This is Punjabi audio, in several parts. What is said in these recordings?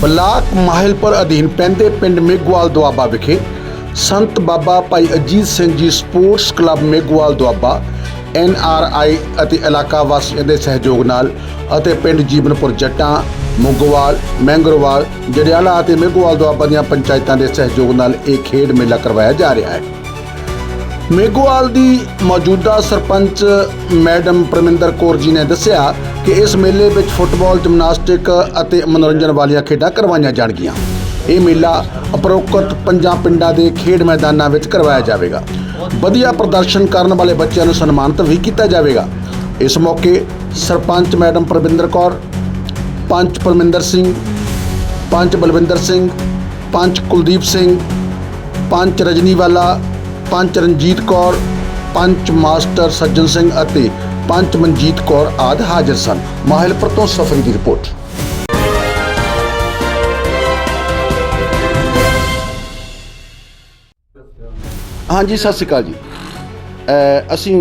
ਬਲਾਕ ਮਾਹਿਲਪੁਰ ਅਧੀਨ ਪੈਂਦੇ ਪਿੰਡ ਮੇਗਵਾਲ ਦੁਆਬਾ ਵਿਖੇ ਸੰਤ ਬਾਬਾ Bhai Ajit Singh ji sports club Megwal Doaba, N R I ਅਤੇ ਇਲਾਕਾ ਵਾਸੀਆਂ ਦੇ ਸਹਿਯੋਗ ਨਾਲ ਅਤੇ ਪਿੰਡ ਜੀਵਨਪੁਰ ਜੱਟਾਂ, ਮੁੰਗਵਾਲ, ਮੈਂਗਰੋਵਾਲ, ਜੜਿਆਲਾ ਅਤੇ ਮੇਗਵਾਲ ਦੁਆਬਾ ਦੀਆਂ ਪੰਚਾਇਤਾਂ ਦੇ ਸਹਿਯੋਗ ਨਾਲ ਇਹ ਖੇਡ ਮੇਲਾ ਕਰਵਾਇਆ ਜਾ ਰਿਹਾ ਹੈ। ਮੇਗੋਵਾਲ ਦੀ ਮੌਜੂਦਾ ਸਰਪੰਚ ਮੈਡਮ ਪਰਮਿੰਦਰ ਕੌਰ ਜੀ ਨੇ ਦੱਸਿਆ ਕਿ ਇਸ ਮੇਲੇ ਵਿੱਚ ਫੁੱਟਬਾਲ, ਜਿਮਨਾਸਟਿਕ ਅਤੇ ਮਨੋਰੰਜਨ ਵਾਲੀਆਂ ਖੇਡਾਂ ਕਰਵਾਈਆਂ ਜਾਣਗੀਆਂ। ਇਹ ਮੇਲਾ ਉਪਰੋਕਤ ਪੰਜਾਂ ਪਿੰਡਾਂ ਦੇ ਖੇਡ ਮੈਦਾਨਾਂ ਵਿੱਚ ਕਰਵਾਇਆ ਜਾਵੇਗਾ। ਵਧੀਆ ਪ੍ਰਦਰਸ਼ਨ ਕਰਨ ਵਾਲੇ ਬੱਚਿਆਂ ਨੂੰ ਸਨਮਾਨਿਤ ਵੀ ਕੀਤਾ ਜਾਵੇਗਾ। ਇਸ ਮੌਕੇ ਸਰਪੰਚ ਮੈਡਮ ਪਰਮਿੰਦਰ ਕੌਰ, ਪੰਚ ਪਰਮਿੰਦਰ ਸਿੰਘ, ਪੰਚ ਬਲਵਿੰਦਰ ਸਿੰਘ, ਪੰਚ ਕੁਲਦੀਪ ਸਿੰਘ, ਪੰਚ ਰਜਨੀਵਾਲਾ ਪੰਚ ਰਣਜੀਤ ਕੌਰ ਪੰਚ ਮਾਸਟਰ ਸੱਜਣ ਸਿੰਘ ਅਤੇ ਪੰਚ ਮਨਜੀਤ ਕੌਰ ਆਦਿ ਹਾਜ਼ਰ ਸਨ। ਮਾਹਿਲਪੁਰ ਤੋਂ ਸਫਰੀ ਦੀ ਰਿਪੋਰਟ। ਹਾਂਜੀ, ਸਤਿ ਸ਼੍ਰੀ ਅਕਾਲ ਜੀ। ਅਸੀਂ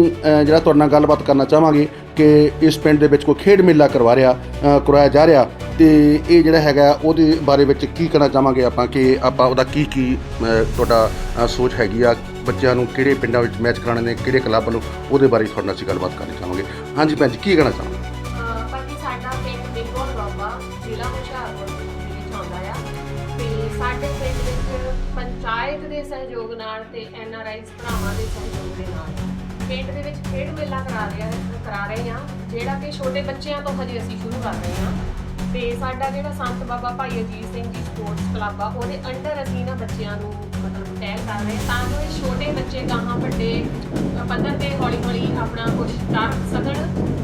ਜਿਹੜਾ ਤੁਹਾਡੇ ਨਾਲ ਗੱਲਬਾਤ ਕਰਨਾ ਚਾਹਾਂਗੇ ਕਿ ਇਸ ਪਿੰਡ ਦੇ ਵਿੱਚ ਕੋਈ ਖੇਡ ਮੇਲਾ ਕਰਵਾ ਰਿਹਾ ਕਰਵਾਇਆ ਜਾ ਰਿਹਾ ਤੇ ਇਹ ਜਿਹੜਾ ਹੈਗਾ ਉਹਦੇ ਬਾਰੇ ਵਿੱਚ ਕੀ ਕਹਿਣਾ ਚਾਹਾਂਗੇ ਆਪਾਂ ਕਿ ਆਪਾਂ ਉਹਦਾ ਕੀ ਕੀ ਤੁਹਾਡਾ ਸੋਚ ਹੈਗੀ ਆ ਬੱਚਿਆਂ ਨੂੰ ਕਿਹੜੇ ਪਿੰਡਾਂ ਵਿੱਚ ਮੈਚ ਕਰਾਉਣੇ ਨੇ, ਕਿਹੜੇ ਕਲੱਬ ਨੂੰ, ਉਹਦੇ ਬਾਰੇ ਤੁਹਾਡੇ ਨਾਲ ਅਸੀਂ ਗੱਲਬਾਤ ਕਰਨੀ ਚਾਹਾਂਗੇ। ਹਾਂਜੀ ਭੈਣ ਜੀ, ਕੀ ਕਹਿਣਾ ਚਾਹਾਂਗੇ? ਬਾਕੀ ਸਾਡਾ ਪਿੰਡ ਬਿਗੋਲ ਬਾਬਾ ਜ਼ਿਲ੍ਹਾ ਹੁਸ਼ਿਆਰਪੁਰ ਵਿੱਚ ਆਉਂਦਾ ਆ। ਤੇ ਸਾਡੇ ਪਿੰਡ ਵਿੱਚ ਪੰਚਾਇਤ ਦੇ ਸਹਿਯੋਗ ਨਾਲ ਤੇ ਐਨ ਆਰ ਆਈਸ ਭਰਾਵਾਂ ਦੇ ਸਹਿਯੋਗ ਦੇ ਨਾਲ ਪਿੰਡ ਦੇ ਵਿੱਚ ਖੇਡ ਮੇਲਾ ਕਰਾ ਰਿਹਾ ਕਰਾ ਰਹੇ ਆ ਜਿਹੜਾ ਕਿ ਛੋਟੇ ਬੱਚਿਆਂ ਤੋਂ ਹਜੇ ਅਸੀਂ ਸ਼ੁਰੂ ਕਰ ਰਹੇ ਆ ਤੇ ਸਾਡਾ ਜਿਹੜਾ ਸੰਤ ਬਾਬਾ ਭਾਈ ਅਜੀਤ ਸਿੰਘ ਜੀ ਸਪੋਰਟਸ ਕਲੱਬ ਆ, ਉਹਦੇ ਅੰਡਰ ਅਸੀਂ ਨਾ ਬੱਚਿਆਂ ਨੂੰ ਮਤਲਬ ਕਰ ਰਹੇ ਤਾਂ ਜੋ ਇਹ ਛੋਟੇ ਬੱਚੇ ਗਾਹਾਂ, ਵੱਡੇ, ਪੱਧਰ ਤੇ ਹੌਲੀ ਹੌਲੀ ਆਪਣਾ ਕੁਝ ਕਰ ਸਕਣ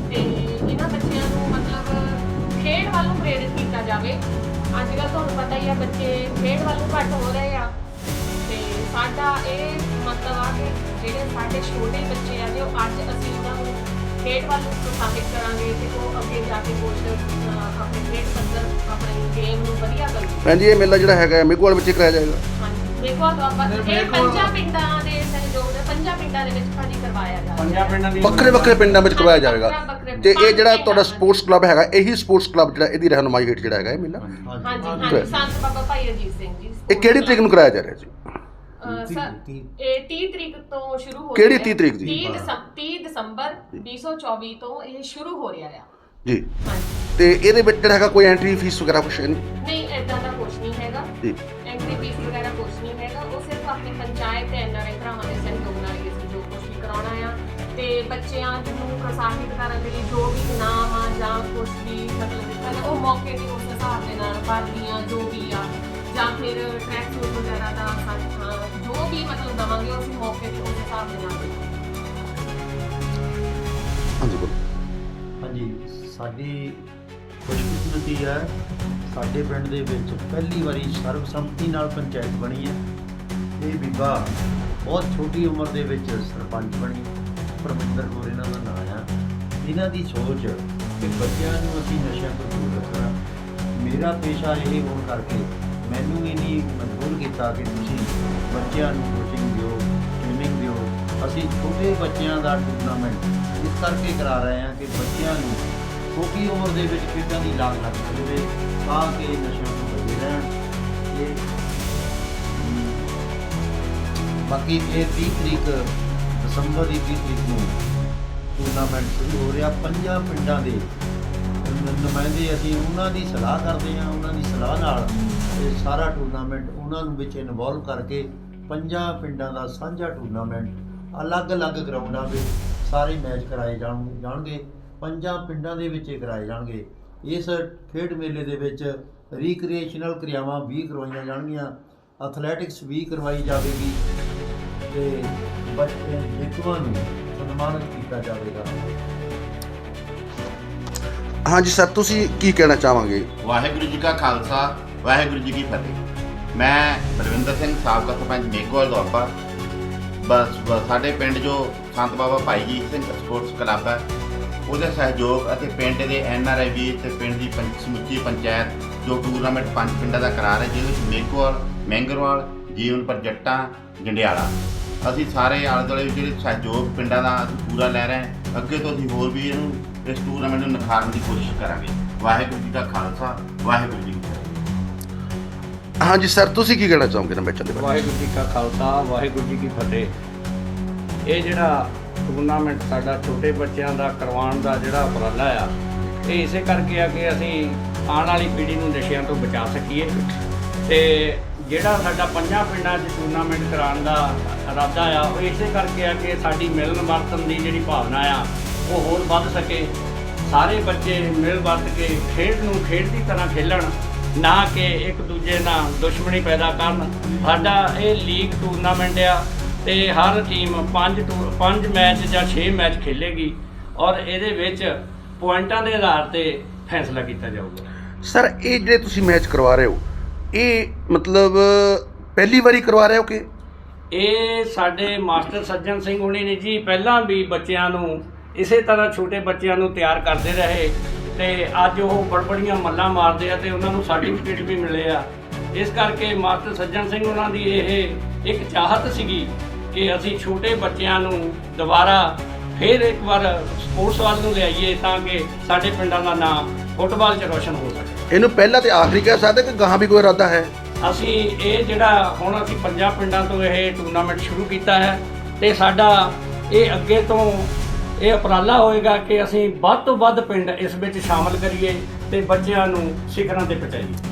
ਤੇ ਇਹਨਾਂ ਬੱਚਿਆਂ ਨੂੰ ਮਤਲਬ ਖੇਡ ਵੱਲ ਪ੍ਰੇਰਿਤ ਕੀਤਾ ਜਾਵੇ। ਅੱਜ ਕੱਲ੍ਹ ਤੁਹਾਨੂੰ ਪਤਾ ਹੀ ਆ, ਬੱਚੇ ਖੇਡ ਵੱਲ ਘੱਟ ਹੋ ਰਹੇ ਆ। ਤੇ ਸਾਡਾ ਇਹ ਮਤਲਬ ਆ ਕਿ ਜਿਹੜੇ ਸਾਡੇ ਛੋਟੇ ਬੱਚੇ ਆ, ਜੋ ਅੱਜ ਅਸੀਂ ਉਹਨਾਂ ਨੂੰ ਖੇਡ ਵੱਲ ਪ੍ਰੋਤਸਾਹਿਤ ਕਰਾਂਗੇ ਤੇ ਉਹ ਅੱਗੇ ਜਾ ਕੇ ਕੁਝ ਆਪਣੇ ਖੇਡ ਪੱਧਰ ਆਪਣੀ ਗੇਮ ਨੂੰ ਵਧੀਆ ਕਰਨਗੇ। ਭੈਣ ਜੀ, ਇਹ ਮੇਲਾ ਜਿਹੜਾ ਹੈਗਾ ਮੇਗੋਵਾਲ ਵਿੱਚ ਹੀ ਕਰਾਇਆ ਜਾਏਗਾ। ਦੇਖੋ ਆਪਾਂ ਇਹ ਪੰਜਾਂ ਪਿੰਡਾਂ ਦੇ ਸਹਿਯੋਗ ਦੇ ਪੰਜਾਂ ਪਿੰਡਾਂ ਦੇ ਵਿੱਚ ਭਾਜੀ ਕਰਵਾਇਆ ਜਾ ਪੰਜਾਂ ਪਿੰਡਾਂ ਦੀ ਵੱਖਰੇ ਵੱਖਰੇ ਪਿੰਡਾਂ ਵਿੱਚ ਕਰਵਾਇਆ ਜਾਵੇਗਾ। ਤੇ ਇਹ ਜਿਹੜਾ ਤੁਹਾਡਾ। ਸਪੋਰਟਸ ਕਲੱਬ ਹੈਗਾ ਇਹੀ ਸਪੋਰਟਸ ਕਲੱਬ ਜਿਹੜਾ ਇਹਦੀ ਰਹਿਨੁਮਾਈ ਹੇਠ ਜਿਹੜਾ ਹੈਗਾ ਇਹ ਮੇਲਾ? ਹਾਂਜੀ ਹਾਂਜੀ। ਸੰਤ ਬਾਬਾ ਭਾਈ ਅਜੀਤ ਸਿੰਘ ਜੀ ਇਹ ਕਿਹੜੀ ਤਰੀਕ ਨੂੰ ਕਰਾਇਆ ਜਾ ਰਿਹਾ ਜੀ? ਅਹ ਸਰ, ਇਹ 30 ਤਰੀਕ ਤੋਂ ਸ਼ੁਰੂ ਹੋ ਕਿਹੜੀ ਰਿਹਾ ਹੈ। 30 ਤਰੀਕ ਦੀ? 30 ਦਸੰਬਰ 30 ਦਸੰਬਰ 2024 ਤੋਂ ਇਹ ਸ਼ੁਰੂ ਹੋ ਰਿਹਾ ਆ। ਜੀ। ਹਾਂਜੀ। ਤੇ ਇਹਦੇ ਵਿੱਚ ਜਿਹੜਾ ਹੈਗਾ ਕੋਈ ਐਂਟਰੀ ਫੀਸ ਵਗੈਰਾ ਕੁਛ ਨਹੀਂ ਨਹੀਂ ਐਦਾਂ ਦਾ ਕੁਝ ਨਹੀਂ ਹੈਗਾ। ਜੀ। ਐਂਟਰੀ ਫੀਸ ਵਗੈਰਾ ਕੁਝ ਨਹੀਂ ਹੈਗਾ। ਉਹ ਸਿਰਫ ਆਪਣੇ ਪੰਚਾਇਤ ਤੇ ਐਨਆਰਆਈ ਭਰਾਵਾਂ ਦੇ ਸਹਿਯੋਗ ਨਾਲ ਹੀ ਅਸੀਂ ਜੋ ਕੁਝ ਵੀ ਕਰਾਉਣਾ ਆ। ਤੇ ਬੱਚਿਆਂ ਨੂੰ ਪ੍ਰੋਤਸਾਹਿਤ ਕਰਨ ਦੇ ਲਈ ਜੋ ਵੀ ਇਨਾਮ ਆ ਜਾਂ ਕੁਝ ਵੀ ਮਤਲਬ ਦਿੱਤਾ ਜਾਂਦਾ, ਉਹ ਮੌਕੇ ਤੇ ਉਸ ਹਿਸਾਬ ਦੇ ਨਾਲ ਵਰਦੀਆਂ ਜੋ ਵੀ ਆ ਜਾਂ ਫਿਰ ਟਰੈਕ ਸੂਟ ਵਗੈਰਾ ਦਾ ਅਹ, ਜੋ ਵੀ ਮਤਲਬ ਦਵਾਂਗੇ ਉਹ ਅਸੀਂ ਮੌਕੇ ਤੇ ਉਸ ਹਿਸਾਬ ਦੇ ਨਾਲ ਦੇਵਾਂਗੇ। ਹਾਂਜੀ ਬੋਲੋ। ਹਾਂਜੀ ਸਾਡੀ ਖੁਸ਼ਕਿਸਮਤੀ ਹੈ, ਸਾਡੇ ਪਿੰਡ ਦੇ ਵਿੱਚ ਪਹਿਲੀ ਵਾਰੀ ਸਰਬਸੰਮਤੀ ਨਾਲ ਪੰਚਾਇਤ ਬਣੀ ਹੈ। ਇਹ ਬੀਬਾ ਬਹੁਤ ਛੋਟੀ ਉਮਰ ਦੇ ਵਿੱਚ ਸਰਪੰਚ ਬਣੀ ਪਰਮਿੰਦਰ ਕੌਰ ਇਹਨਾਂ ਦਾ ਨਾਮ ਆ। ਇਹਨਾਂ ਦੀ ਸੋਚ ਕਿ ਬੱਚਿਆਂ ਨੂੰ ਅਸੀਂ ਨਸ਼ਿਆਂ ਤੋਂ ਦੂਰ ਰੱਖਣਾ। ਮੇਰਾ ਪੇਸ਼ਾ ਇਹ ਹੋਣ ਕਰਕੇ ਮੈਨੂੰ ਇਨੀ ਮਜਬੂਰ ਕੀਤਾ ਕਿ ਤੁਸੀਂ ਬੱਚਿਆਂ ਨੂੰ ਕੋਚਿੰਗ ਦਿਓ ਟ੍ਰੇਨਿੰਗ ਦਿਓ। ਅਸੀਂ ਛੋਟੇ ਬੱਚਿਆਂ ਦਾ ਟੂਰਨਾਮੈਂਟ ਇਸ ਕਰਕੇ ਕਰਾ ਰਹੇ ਹਾਂ ਕਿ ਬੱਚਿਆਂ ਨੂੰ ਛੋਟੀ ਉਮਰ ਦੇ ਵਿੱਚ ਖੇਡਾਂ ਦੀ ਲਾਗ ਲੱਗ ਜਾਵੇ ਤਾਂ ਕਿ ਨਸ਼ਿਆਂ ਤੋਂ ਬਚੇ ਰਹਿਣ। ਤੇ ਬਾਕੀ ਇਹ 30 ਤਰੀਕ, ਦਸੰਬਰ ਦੀ 30 ਤਰੀਕ ਨੂੰ ਟੂਰਨਾਮੈਂਟ ਸ਼ੁਰੂ ਹੋ ਰਿਹਾ, ਪੰਜਾਂ ਪਿੰਡਾਂ ਦੇ ਨੁਮਾਇੰਦੇ ਅਸੀਂ ਉਹਨਾਂ ਦੀ ਸਲਾਹ ਕਰਦੇ ਹਾਂ, ਉਹਨਾਂ ਦੀ ਸਲਾਹ ਨਾਲ ਇਹ ਸਾਰਾ ਟੂਰਨਾਮੈਂਟ ਉਹਨਾਂ ਨੂੰ ਵਿੱਚ ਇਨਵੋਲਵ ਕਰਕੇ ਪੰਜਾਂ ਪਿੰਡਾਂ ਦਾ ਸਾਂਝਾ ਟੂਰਨਾਮੈਂਟ ਅਲੱਗ-ਅਲੱਗ ਗਰਾਊਂਡਾਂ ਵਿੱਚ ਸਾਰੇ ਮੈਚ ਕਰਾਏ ਜਾਣਗੇ ਜਾਣਗੇ। ਪੰਜਾਂ ਪਿੰਡਾਂ ਦੇ ਵਿੱਚ ਇਹ ਕਰਾਏ ਜਾਣਗੇ। ਇਸ ਖੇਡ ਮੇਲੇ ਦੇ ਵਿੱਚ ਰੀਕ੍ਰੀਏਸ਼ਨਲ ਕਿਰਿਆਵਾਂ ਵੀ ਕਰਵਾਈਆਂ ਜਾਣਗੀਆਂ। ਐਥਲੈਟਿਕਸ ਵੀ ਕਰਵਾਈ ਜਾਵੇਗੀ ਤੇ ਬੱਚੇ ਜੇਤੂਆਂ ਨੂੰ ਸਨਮਾਨਿਤ ਕੀਤਾ ਜਾਵੇਗਾ। ਹਾਂਜੀ ਸਰ ਤੁਸੀਂ ਕੀ ਕਹਿਣਾ ਚਾਹਾਂਗੇ? ਵਾਹਿਗੁਰੂ ਜੀ ਕਾ ਖਾਲਸਾ ਵਾਹਿਗੁਰੂ ਜੀ ਕੀ ਫਤਿਹ। ਮੈਂ ਬਲਵਿੰਦਰ ਸਿੰਘ ਸਾਬਕਾ ਸਰਪੰਚ ਮੇਗੋਵਾਲ ਦੁਆਬਾ। ਬਸ ਬਸ ਸਾਡੇ ਪਿੰਡ ਜੋ ਸੰਤ ਬਾਬਾ ਭਾਈ ਜੀ ਸਿੰਘ ਸਪੋਰਟਸ ਕਲੱਬ ਹੈ ਉਹਦੇ ਸਹਿਯੋਗ ਅਤੇ ਪਿੰਡ ਦੇ ਐਨ ਆਰ ਆਈ ਵੀ ਤੇ ਪਿੰਡ ਦੀ ਪੰਚ ਸਮੁੱਚੀ ਪੰਚਾਇਤ ਜੋ ਟੂਰਨਾਮੈਂਟ ਪੰਜ ਪਿੰਡਾਂ ਦਾ ਕਰਾ ਰਹੇ ਜਿਹਦੇ ਵਿੱਚ ਮੇਗੋਵਾਲ ਮੈਂਗਰਵਾਲ ਜੀਵਨਪੁਰ ਜੱਟਾਂ ਜੰਡਿਆਲਾ। ਅਸੀਂ ਸਾਰੇ ਆਲੇ ਦੁਆਲੇ ਜਿਹੜੇ ਸਹਿਯੋਗ ਪਿੰਡਾਂ ਦਾ ਅਸੀਂ ਪੂਰਾ ਲੈ ਰਹੇ ਹਾਂ। ਅੱਗੇ ਤੋਂ ਅਸੀਂ ਹੋਰ ਵੀ ਇਹਨੂੰ ਇਸ ਟੂਰਨਾਮੈਂਟ ਨੂੰ ਨਿਖਾਰਨ ਦੀ ਕੋਸ਼ਿਸ਼ ਕਰਾਂਗੇ। ਵਾਹਿਗੁਰੂ ਜੀ ਦਾ ਖਾਲਸਾ ਵਾਹਿਗੁਰੂ ਜੀ ਕੀ ਫਤਿਹ। ਹਾਂਜੀ ਸਰ ਤੁਸੀਂ ਕੀ ਕਹਿਣਾ ਚਾਹੋਗੇ ਨਾ ਮੈਚਾਂ ਦੇ ਬਾਰੇ? ਵਾਹਿਗੁਰੂ ਜੀ ਕਾ ਖਾਲਸਾ ਵਾਹਿਗੁਰੂ ਜੀ ਕੀ ਫਤਿਹ। ਇਹ ਜਿਹੜਾ ਟੂਰਨਾਮੈਂਟ ਸਾਡਾ ਛੋਟੇ ਬੱਚਿਆਂ ਦਾ ਕਰਵਾਉਣ ਦਾ ਜਿਹੜਾ ਉਪਰਾਲਾ ਆ, ਇਹ ਇਸੇ ਕਰਕੇ ਆ ਕਿ ਅਸੀਂ ਆਉਣ ਵਾਲੀ ਪੀੜ੍ਹੀ ਨੂੰ ਨਸ਼ਿਆਂ ਤੋਂ ਬਚਾ ਸਕੀਏ। ਤੇ ਜਿਹੜਾ ਸਾਡਾ ਪੰਜਾਂ ਪਿੰਡਾਂ 'ਚ ਟੂਰਨਾਮੈਂਟ ਕਰਾਉਣ ਦਾ ਇਰਾਦਾ ਆ, ਉਹ ਇਸੇ ਕਰਕੇ ਆ ਕਿ ਸਾਡੀ ਮਿਲਣ ਵਰਤਨ ਦੀ ਜਿਹੜੀ ਭਾਵਨਾ ਆ, ਉਹ ਹੋਰ ਵੱਧ ਸਕੇ। ਸਾਰੇ ਬੱਚੇ ਮਿਲ ਵਰਤ ਕੇ ਖੇਡ ਨੂੰ ਖੇਡ ਦੀ ਤਰ੍ਹਾਂ ਖੇਲਣ, ਨਾ ਕਿ ਇੱਕ ਦੂਜੇ ਨਾਲ ਦੁਸ਼ਮਣੀ ਪੈਦਾ ਕਰਨ। ਸਾਡਾ ਇਹ ਲੀਗ ਟੂਰਨਾਮੈਂਟ ਆ ਤੇ ਹਰ ਟੀਮ ਪੰਜ ਟੂ- ਪੰਜ ਮੈਚ ਜਾਂ 6 ਮੈਚ ਖੇਲੇਗੀ ਔਰ ਇਹਦੇ ਵਿੱਚ ਪੁਆਇੰਟਾਂ ਦੇ ਆਧਾਰ ਤੇ ਫੈਸਲਾ ਕੀਤਾ ਜਾਊਗਾ। ਸਰ ਇਹ ਜਿਹੜੇ ਤੁਸੀਂ ਮੈਚ ਕਰਵਾ ਰਹੇ ਹੋ ਇਹ ਮਤਲਬ ਪਹਿਲੀ ਵਾਰੀ ਕਰਵਾ ਰਹੇ ਹੋ ਕਿ? ਇਹ ਸਾਡੇ ਮਾਸਟਰ ਸੱਜਣ ਸਿੰਘ ਹੁਣੀ ਨੇ ਜੀ ਪਹਿਲਾਂ ਵੀ ਬੱਚਿਆਂ ਨੂੰ ਇਸੇ ਤਰ੍ਹਾਂ ਛੋਟੇ ਬੱਚਿਆਂ ਨੂੰ ਤਿਆਰ ਕਰਦੇ ਰਹੇ ਤੇ ਅੱਜ ਉਹ ਬੜਬੜੀਆਂ ਮੱਲਾਂ ਮਾਰਦੇ ਆ ਤੇ ਉਹਨਾਂ ਨੂੰ ਸਰਟੀਫਿਕੇਟ ਵੀ ਮਿਲੇ ਆ। ਇਸ ਕਰਕੇ ਮਾਸਟਰ ਸੱਜਣ ਸਿੰਘ ਉਹਨਾਂ ਦੀ ਇਹ ਇੱਕ ਚਾਹਤ ਸੀਗੀ ਕਿ ਅਸੀਂ ਛੋਟੇ ਬੱਚਿਆਂ ਨੂੰ ਦੁਬਾਰਾ ਫਿਰ ਇੱਕ ਵਾਰ ਸਪੋਰਟਸ ਵੱਲ ਨੂੰ ਲਿਆਈਏ ਤਾਂ ਕਿ ਸਾਡੇ ਪਿੰਡਾਂ ਦਾ ਨਾਮ ਫੁੱਟਬਾਲ 'ਚ ਰੋਸ਼ਨ ਹੋ ਸਕੇ। ਇਹਨੂੰ ਪਹਿਲਾ ਤੇ ਆਖਰੀ ਕਹਿ ਸਕਦੇ ਕਿ ਗਾਹਾਂ ਵੀ ਕੋਈ ਇਰਾਦਾ ਹੈ? ਅਸੀਂ ਇਹ ਜਿਹੜਾ ਹੁਣ ਅਸੀਂ ਪੰਜਾਂ ਪਿੰਡਾਂ ਤੋਂ ਇਹ ਟੂਰਨਾਮੈਂਟ ਸ਼ੁਰੂ ਕੀਤਾ ਹੈ ਤੇ ਸਾਡਾ ਇਹ ਅੱਗੇ ਤੋਂ ਇਹ ਉਪਰਾਲਾ ਹੋਏਗਾ ਕਿ ਅਸੀਂ ਵੱਧ ਤੋਂ ਵੱਧ ਪਿੰਡ ਇਸ ਵਿੱਚ ਸ਼ਾਮਲ ਕਰੀਏ ਤੇ ਬੱਚਿਆਂ ਨੂੰ ਸਿਖਰਾਂ ਤੇ ਪਹੁੰਚਾਈਏ।